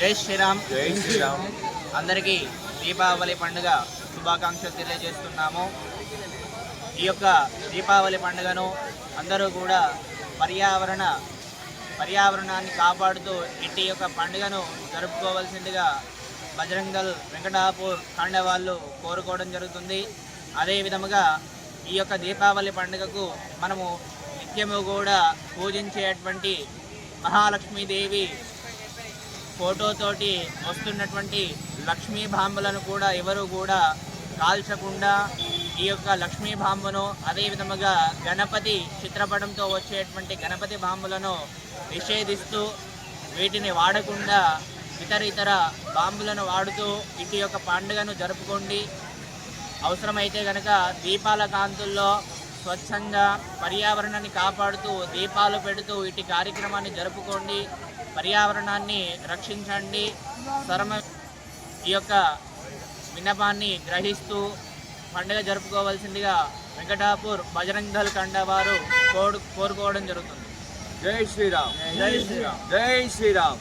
జై శ్రీరామ్. జై శ్రీరామ్. అందరికీ దీపావళి పండుగ శుభాకాంక్షలు తెలియజేస్తున్నాము. ఈ యొక్క దీపావళి పండుగను అందరూ కూడా పర్యావరణ పర్యావరణాన్ని కాపాడుతూ ఇట్టి యొక్క పండుగను జరుపుకోవాల్సిందిగా బజరంగ్ దళ్ వెంకటాపూర్ కాండ వాళ్ళు కోరుకోవడం జరుగుతుంది. అదే విధముగా ఈ యొక్క దీపావళి పండుగకు మనము నిత్యము కూడా పూజించేటువంటి మహాలక్ష్మీదేవి ఫోటోతోటి వస్తున్నటువంటి లక్ష్మీ బాంబులను కూడా ఎవరు కూడా కాల్చకుండా ఈ యొక్క లక్ష్మీ బాంబును అదేవిధముగా గణపతి చిత్రపటంతో వచ్చేటువంటి గణపతి బాంబులను నిషేధిస్తూ వీటిని వాడకుండా ఇతర ఇతర బాంబులను వాడుతూ ఇటు యొక్క పండుగను జరుపుకోండి. అవసరమైతే కనుక దీపాల కాంతుల్లో స్వచ్ఛంగా పర్యావరణాన్ని కాపాడుతూ దీపాలు పెడుతూ ఇటు కార్యక్రమాన్ని జరుపుకోండి. పర్యావరణాన్ని రక్షించండి. సరమ ఈ యొక్క విన్నపాన్ని గ్రహిస్తూ పండుగ జరుపుకోవాల్సిందిగా వెంకటాపూర్ బజరంగ్ దళ్ కండ వారు కోరు కోరుకోవడం జరుగుతుంది. జై శ్రీరామ్. జై శ్రీరామ్. జై శ్రీరామ్.